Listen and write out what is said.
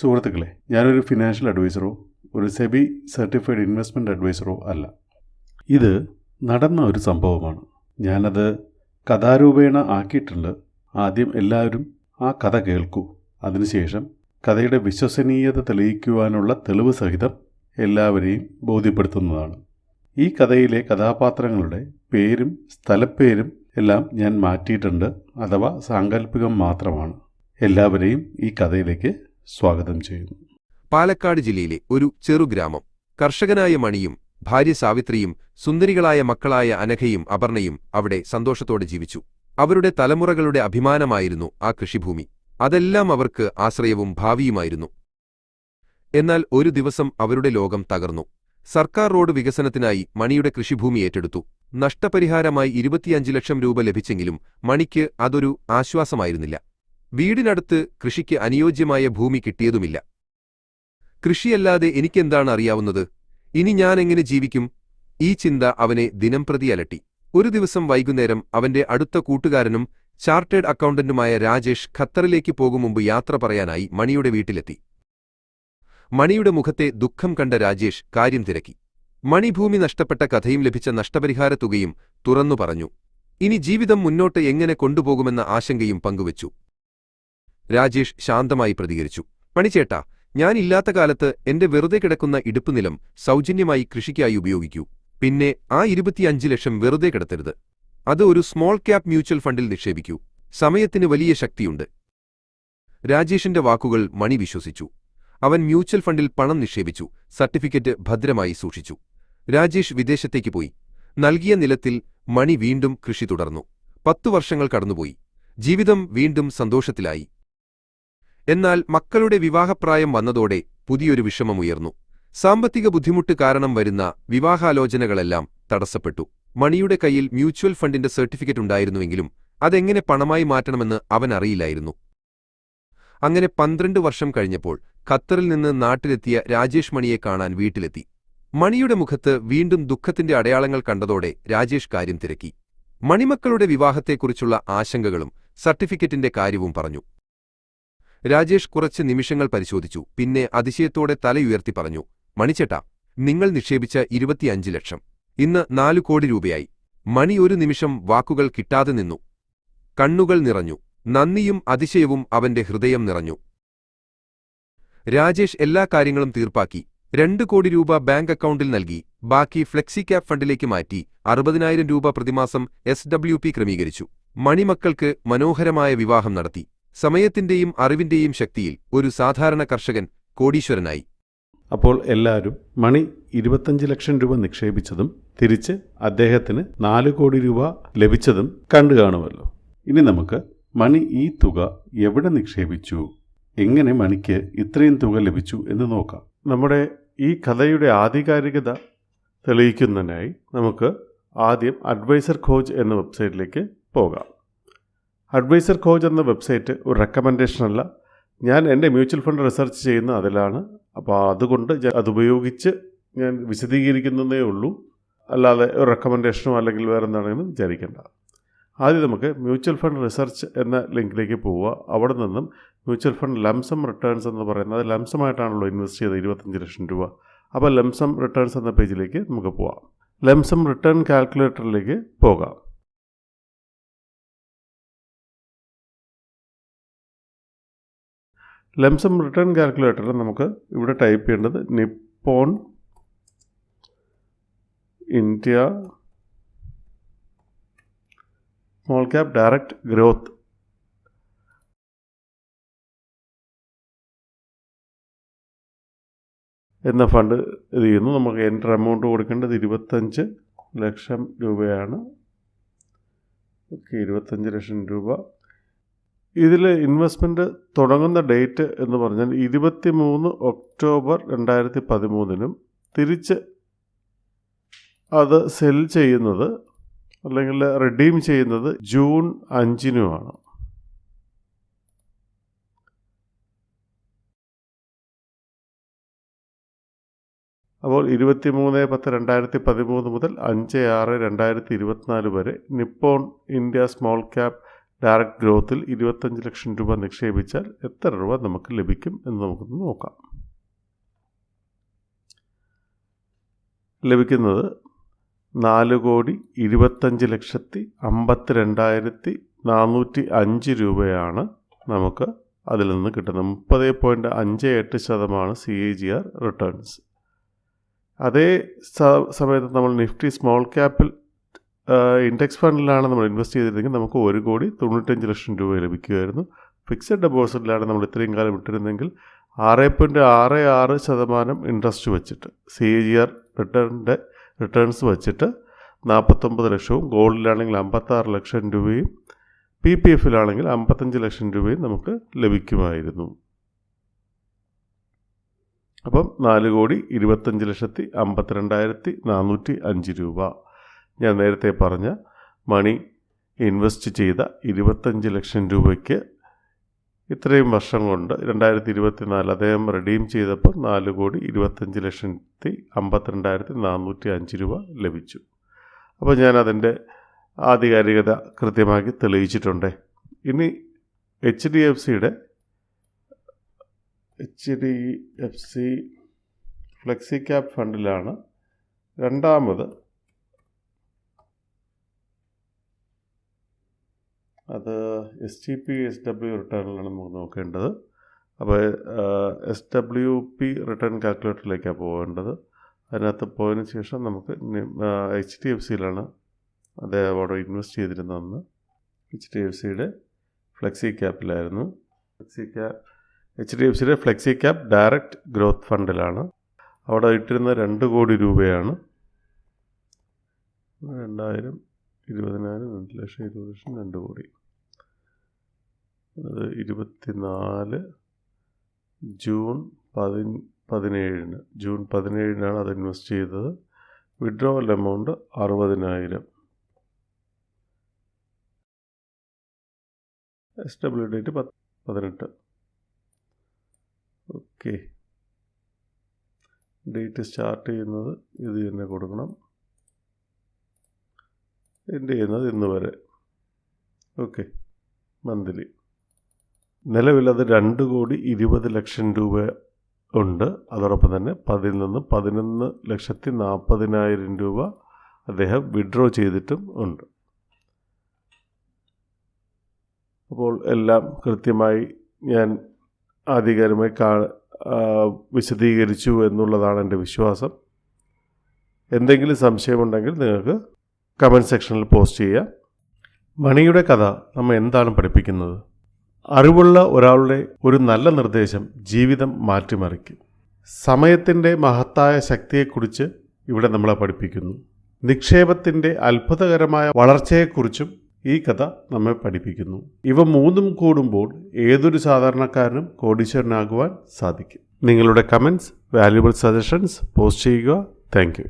സുഹൃത്തുക്കളെ ഞാനൊരു ഫിനാൻഷ്യൽ അഡ്വൈസറോ ഒരു സെബി സർട്ടിഫൈഡ് ഇൻവെസ്റ്റ്മെന്റ് അഡ്വൈസറോ അല്ല. ഇത് നടന്ന ഒരു സംഭവമാണ്. ഞാനത് കഥാരൂപേണ ആക്കിയിട്ടുണ്ട്. ആദ്യം എല്ലാവരും ആ കഥ കേൾക്കൂ. അതിനുശേഷം കഥയുടെ വിശ്വസനീയത തെളിയിക്കുവാനുള്ള തെളിവ് സഹിതം എല്ലാവരെയും ബോധ്യപ്പെടുത്തുന്നതാണ്. ഈ കഥയിലെ കഥാപാത്രങ്ങളുടെ പേരും സ്ഥലപ്പേരും എല്ലാം ഞാൻ മാറ്റിയിട്ടുണ്ട് അഥവാ സാങ്കല്പികം മാത്രമാണ്. എല്ലാവരെയും ഈ കഥയിലേക്ക് സ്വാഗതം ചെയ്യുന്നു. പാലക്കാട് ജില്ലയിലെ ഒരു ചെറുഗ്രാമം കർഷകനായ മണിയും ഭാര്യ സാവിത്രിയും സുന്ദരികളായ മക്കളായ അനഘയും അപർണയും അവിടെ സന്തോഷത്തോടെ ജീവിച്ചു. അവരുടെ തലമുറകളുടെ അഭിമാനമായിരുന്നു ആ കൃഷിഭൂമി. അതെല്ലാം അവർക്ക് ആശ്രയവും ഭാവിയുമായിരുന്നു. എന്നാൽ ഒരു ദിവസം അവരുടെ ലോകം തകർന്നു. സർക്കാർ റോഡ് വികസനത്തിനായി മണിയുടെ കൃഷിഭൂമി ഏറ്റെടുത്തു. നഷ്ടപരിഹാരമായി ഇരുപത്തിയഞ്ച് ലക്ഷം രൂപ ലഭിച്ചെങ്കിലും മണിക്ക് അതൊരു ആശ്വാസമായിരുന്നില്ല. വീടിനടുത്ത് കൃഷിക്ക് അനുയോജ്യമായ ഭൂമി കിട്ടിയതുമില്ല. കൃഷിയല്ലാതെ എനിക്കെന്താണ് അറിയാവുന്നത്? ഇനി ഞാൻ എങ്ങനെ ജീവിക്കും? ഈ ചിന്ത അവനെ ദിനംപ്രതി അലട്ടി. ഒരു ദിവസം വൈകുന്നേരം അവന്റെ അടുത്ത കൂട്ടുകാരനും ചാർട്ടേഡ് അക്കൗണ്ടന്റുമായ രാജേഷ് ഖത്തറിലേക്ക് പോകും മുമ്പ് യാത്ര പറയാനായി മണിയുടെ വീട്ടിലെത്തി. മണിയുടെ മുഖത്തെ ദുഃഖം കണ്ട രാജേഷ് കാര്യം തിരക്കി. മണിഭൂമി നഷ്ടപ്പെട്ട കഥയും ലഭിച്ച നഷ്ടപരിഹാര തുകയും തുറന്നു പറഞ്ഞു. ഇനി ജീവിതം മുന്നോട്ട് എങ്ങനെ കൊണ്ടുപോകുമെന്ന ആശങ്കയും പങ്കുവച്ചു. രാജേഷ് ശാന്തമായി പ്രതികരിച്ചു. മണിച്ചേട്ടാ ഞാനില്ലാത്ത കാലത്ത് എന്റെ വെറുതെ കിടക്കുന്ന ഇടുപ്പുനിലം സൗജന്യമായി കൃഷിക്കായി ഉപയോഗിക്കൂ. പിന്നെ ആ ഇരുപത്തിയഞ്ച് ലക്ഷം വെറുതെ കിടത്തരുത്. അത് ഒരു സ്മോൾ ക്യാപ് മ്യൂച്വൽ ഫണ്ടിൽ നിക്ഷേപിക്കൂ. സമയത്തിന് വലിയ ശക്തിയുണ്ട്. രാജേഷിന്റെ വാക്കുകൾ മണി വിശ്വസിച്ചു. അവൻ മ്യൂച്വൽ ഫണ്ടിൽ പണം നിക്ഷേപിച്ചു സർട്ടിഫിക്കറ്റ് ഭദ്രമായി സൂക്ഷിച്ചു. രാജേഷ് വിദേശത്തേക്ക് പോയി. നൽകിയ നിലത്തിൽ മണി വീണ്ടും കൃഷി തുടർന്നു. പത്തു വർഷങ്ങൾ കടന്നുപോയി. ജീവിതം വീണ്ടും സന്തോഷത്തിലായി. എന്നാൽ മക്കളുടെ വിവാഹപ്രായം വന്നതോടെ പുതിയൊരു വിഷമമുയർന്നു സാമ്പത്തിക ബുദ്ധിമുട്ട് കാരണം വരുന്ന വിവാഹാലോചനകളെല്ലാം തടസ്സപ്പെട്ടു. മണിയുടെ കയ്യിൽ മ്യൂച്വൽ ഫണ്ടിന്റെ സർട്ടിഫിക്കറ്റ് ഉണ്ടായിരുന്നുവെങ്കിലും അതെങ്ങനെ പണമായി മാറ്റണമെന്ന് അവൻ അറിയില്ലായിരുന്നു. അങ്ങനെ പന്ത്രണ്ട് വർഷം കഴിഞ്ഞപ്പോൾ ഖത്തറിൽ നിന്ന് നാട്ടിലെത്തിയ രാജേഷ് മണിയെ കാണാൻ വീട്ടിലെത്തി. മണിയുടെ മുഖത്ത് വീണ്ടും ദുഃഖത്തിന്റെ അടയാളങ്ങൾ കണ്ടതോടെ രാജേഷ് കാര്യം തിരക്കി. മണിമക്കളുടെ വിവാഹത്തെക്കുറിച്ചുള്ള ആശങ്കകളും സർട്ടിഫിക്കറ്റിന്റെ കാര്യവും പറഞ്ഞു. രാജേഷ് കുറച്ച് നിമിഷങ്ങൾ പരിശോധിച്ചു പിന്നെ അതിശയത്തോടെ തലയുയർത്തി പറഞ്ഞു മണിച്ചേട്ടാ നിങ്ങൾ നിക്ഷേപിച്ച ഇരുപത്തിയഞ്ച് ലക്ഷം. ഇന്ന് നാലു കോടി രൂപയായി. മണി ഒരു നിമിഷം വാക്കുകൾ കിട്ടാതെ നിന്നു. കണ്ണുകൾ നിറഞ്ഞു. നന്ദിയും അതിശയവും അവന്റെ ഹൃദയം നിറഞ്ഞു. രാജേഷ് എല്ലാ കാര്യങ്ങളും തീർപ്പാക്കി. രണ്ട് കോടി രൂപ ബാങ്ക് അക്കൗണ്ടിൽ നൽകി. ബാക്കി ഫ്ലെക്സി ക്യാപ് ഫണ്ടിലേക്ക് മാറ്റി. അറുപതിനായിരം രൂപ പ്രതിമാസം എസ് ക്രമീകരിച്ചു. മണിമക്കൾക്ക് മനോഹരമായ വിവാഹം നടത്തി. സമയത്തിന്റെയും അറിവിന്റെയും ശക്തിയിൽ ഒരു സാധാരണ കർഷകൻ കോടീശ്വരനായി. അപ്പോൾ എല്ലാവരും മണി ഇരുപത്തഞ്ച് ലക്ഷം രൂപ നിക്ഷേപിച്ചതും തിരിച്ച് അദ്ദേഹത്തിന് നാല് കോടി രൂപ ലഭിച്ചതും കണ്ടു കാണുമല്ലോ. ഇനി നമുക്ക് മണി ഈ തുക എവിടെ നിക്ഷേപിച്ചു? എങ്ങനെ മണിക്ക് ഇത്രയും തുക ലഭിച്ചു എന്ന് നോക്കാം. നമ്മുടെ ഈ കഥയുടെ ആധികാരികത തെളിയിക്കുന്നതിനായി നമുക്ക് ആദ്യം അഡ്വൈസർ ഖോജ് എന്ന വെബ്സൈറ്റിലേക്ക് പോകാം. അഡ്വൈസർ കോച്ച് എന്ന വെബ്സൈറ്റ് ഒരു റെക്കമെൻഡേഷനല്ല ഞാൻ എന്റെ മ്യൂച്വൽ ഫണ്ട് റിസർച്ച് ചെയ്യുന്ന അതിലാണ്. അപ്പോൾ അതുകൊണ്ട് അത് അതുപയോഗിച്ച് ഞാൻ വിശദീകരിക്കുന്നതേ ഉള്ളൂ. അല്ലാതെ ഒരു റെക്കമെൻഡേഷനോ അല്ലെങ്കിൽ വേറെ എന്താണെങ്കിലും വിചാരിക്കേണ്ട. ആദ്യം നമുക്ക് മ്യൂച്വൽ ഫണ്ട് റിസർച്ച് എന്ന ലിങ്കിലേക്ക് പോവുക. അവിടെ നിന്നും മ്യൂച്വൽ ഫണ്ട് ലംസം റിട്ടേൺസ് എന്ന് പറയുന്നത് ലംസമായിട്ടാണല്ലോ ഇൻവെസ്റ്റ് ചെയ്തത് ഇരുപത്തഞ്ച് ലക്ഷം രൂപ. അപ്പോൾ ലംസം റിട്ടേൺസ് എന്ന പേജിലേക്ക് നമുക്ക് പോവാം. ലംസം റിട്ടേൺ കാൽക്കുലേറ്ററിലേക്ക് പോകാം. ലംസം റിട്ടേൺ കാൽക്കുലേറ്ററിൽ നമുക്ക് ഇവിടെ ടൈപ്പ് ചെയ്യേണ്ടത് Nippon India small cap direct growth എന്ന ഫണ്ട് ഇത് ചെയ്യുന്നു. നമുക്ക് എന്റർ എമൗണ്ട് കൊടുക്കേണ്ടത് ഇരുപത്തഞ്ച് ലക്ഷം രൂപയാണ്. ഓക്കെ ഇരുപത്തഞ്ച് ലക്ഷം രൂപ. ഇതിൽ ഇൻവെസ്റ്റ്മെന്റ് തുടങ്ങുന്ന ഡേറ്റ് എന്ന് പറഞ്ഞാൽ ഇരുപത്തി മൂന്ന് ഒക്ടോബർ രണ്ടായിരത്തി പതിമൂന്നിനും തിരിച്ച് അത് സെൽ ചെയ്യുന്നത് അല്ലെങ്കിൽ റിഡീം ചെയ്യുന്നത് ജൂൺ അഞ്ചിനുമാണ്. അപ്പോൾ ഇരുപത്തി മൂന്ന് പത്ത് രണ്ടായിരത്തി പതിമൂന്ന് മുതൽ അഞ്ച് ആറ് രണ്ടായിരത്തി ഇരുപത്തിനാല് വരെ Nippon India small cap direct ഗ്രോത്തിൽ ഇരുപത്തഞ്ച് ലക്ഷം രൂപ നിക്ഷേപിച്ചാൽ എത്ര രൂപ നമുക്ക് ലഭിക്കും എന്ന് നമുക്കൊന്ന് നോക്കാം. ലഭിക്കുന്നത് നാല് കോടി ഇരുപത്തഞ്ച് ലക്ഷത്തി അമ്പത്തി രണ്ടായിരത്തി നാനൂറ്റി അഞ്ച് രൂപയാണ് നമുക്ക് അതിൽ നിന്ന് കിട്ടുന്നത്. മുപ്പത് പോയിന്റ് അഞ്ച് എട്ട് ശതമാനം C A G R returns. അതേ സമയത്ത് നമ്മൾ നിഫ്റ്റി സ്മോൾ ക്യാപ്പിൽ ഇൻഡെക്സ് ഫണ്ടിലാണ് നമ്മൾ ഇൻവെസ്റ്റ് ചെയ്തിരുന്നെങ്കിൽ നമുക്ക് ഒരു കോടി തൊണ്ണൂറ്റഞ്ച് ലക്ഷം രൂപ ലഭിക്കുമായിരുന്നു. ഫിക്സഡ് ഡെപ്പോസിറ്റിലാണ് നമ്മൾ ഇത്രയും കാലം ഇട്ടിരുന്നെങ്കിൽ ആറ് പോയിന്റ് ആറ് ആറ് ശതമാനം ഇൻട്രസ്റ്റ് വെച്ചിട്ട് സി എ ജി ആർ റിട്ടേണിന്റെ റിട്ടേൺസ് വെച്ചിട്ട് നാൽപ്പത്തൊമ്പത് ലക്ഷവും ഗോൾഡിലാണെങ്കിൽ അമ്പത്താറ് ലക്ഷം രൂപയും പി പി എഫിലാണെങ്കിൽ അമ്പത്തഞ്ച് ലക്ഷം രൂപയും നമുക്ക് ലഭിക്കുമായിരുന്നു. അപ്പം നാല് കോടി ഇരുപത്തഞ്ച് ലക്ഷത്തി അമ്പത്തിരണ്ടായിരത്തി നാനൂറ്റി അഞ്ച് രൂപ. ഞാൻ നേരത്തെ പറഞ്ഞ മണി ഇൻവെസ്റ്റ് ചെയ്ത ഇരുപത്തഞ്ച് ലക്ഷം രൂപയ്ക്ക് ഇത്രയും വർഷം കൊണ്ട് രണ്ടായിരത്തി ഇരുപത്തി നാല് അദ്ദേഹം റിഡീം ചെയ്തപ്പോൾ നാല് കോടി ഇരുപത്തഞ്ച് ലക്ഷത്തി അമ്പത്തിരണ്ടായിരത്തി നാനൂറ്റി അഞ്ച് രൂപ ലഭിച്ചു. അപ്പോൾ ഞാൻ അതിന്റെ ആധികാരികത കൃത്യമാക്കി തെളിയിച്ചിട്ടുണ്ട്. ഇനി എച്ച് ഡി എഫ് സിയുടെ H D F C flexi cap ഫണ്ടിലാണ് രണ്ടാമത് അത് S T P S W റിട്ടേണിലാണ് നമുക്ക് നോക്കേണ്ടത്. അപ്പോൾ എസ് ഡബ്ല്യു പി റിട്ടേൺ കാൽക്കുലേറ്ററിലേക്കാണ് പോകേണ്ടത്. അതിനകത്ത് പോയതിന് ശേഷം നമുക്ക് എച്ച് ഡി എഫ് സിയിലാണ് അദ്ദേഹം അവിടെ ഇൻവെസ്റ്റ് ചെയ്തിരുന്നതെന്ന് എച്ച് ഡി എഫ് സിയുടെ flexi ക്യാപ്പിലായിരുന്നു flexi cap H D F സിയുടെ ഫ്ലെക്സി ക്യാപ് ഡയറക്റ്റ് ഗ്രോത്ത് ഫണ്ടിലാണ് അവിടെ ഇട്ടിരുന്ന രണ്ട് കോടി രൂപയാണ്. രണ്ടായിരം ഇരുപതിനായിരം രണ്ട് ലക്ഷം ഇരുപത് ലക്ഷം രണ്ട് കോടി. അത് ഇരുപത്തിനാല് ജൂൺ പതി പതിനേഴിന്. ജൂൺ പതിനേഴിനാണ് അത് ഇൻവെസ്റ്റ് ചെയ്തത്. വിഡ്രോവൽ എമൗണ്ട് അറുപതിനായിരം. എസ് ഡബ്ല്യു ഡേറ്റ് പത്ത് പതിനെട്ട്. ഓക്കെ. ഡേറ്റ് സ്റ്റാർട്ട് ചെയ്യുന്നത് ഇത് തന്നെ കൊടുക്കണം. എന്റെ ചെയ്യുന്നത് ഇന്ന് വരെ. ഓക്കെ. മന്ത്ലി. നിലവിൽ അത് രണ്ട് കോടി ഇരുപത് ലക്ഷം രൂപ ഉണ്ട്. അതോടൊപ്പം തന്നെ പതിൽ നിന്ന് പതിനൊന്ന് ലക്ഷത്തി നാൽപ്പതിനായിരം രൂപ അദ്ദേഹം വിഡ്രോ ചെയ്തിട്ടും ഉണ്ട്. അപ്പോൾ എല്ലാം കൃത്യമായി ഞാൻ ആധികാരികമായി കാ വിശദീകരിച്ചു എന്നുള്ളതാണ് എന്റെ വിശ്വാസം. എന്തെങ്കിലും സംശയമുണ്ടെങ്കിൽ നിങ്ങൾക്ക് കമന്റ് സെക്ഷനിൽ പോസ്റ്റ് ചെയ്യുക മണിയുടെ കഥ നമ്മൾ എന്താണ് പഠിപ്പിക്കുന്നത്? അറിവുള്ള ഒരാളുടെ ഒരു നല്ല നിർദ്ദേശം ജീവിതം മാറ്റിമറിക്കും. സമയത്തിന്റെ മഹത്തായ ശക്തിയെക്കുറിച്ച് ഇവിടെ നമ്മളെ പഠിപ്പിക്കുന്നു. നിക്ഷേപത്തിന്റെ അത്ഭുതകരമായ വളർച്ചയെക്കുറിച്ചും ഈ കഥ നമ്മെ പഠിപ്പിക്കുന്നു. ഇവ മൂന്നും കൂടുമ്പോൾ ഏതൊരു സാധാരണക്കാരനും കോടീശ്വരനാകുവാൻ സാധിക്കും. നിങ്ങളുടെ കമൻസ് വാല്യുബിൾ സജഷൻസ് പോസ്റ്റ് ചെയ്യുക. താങ്ക്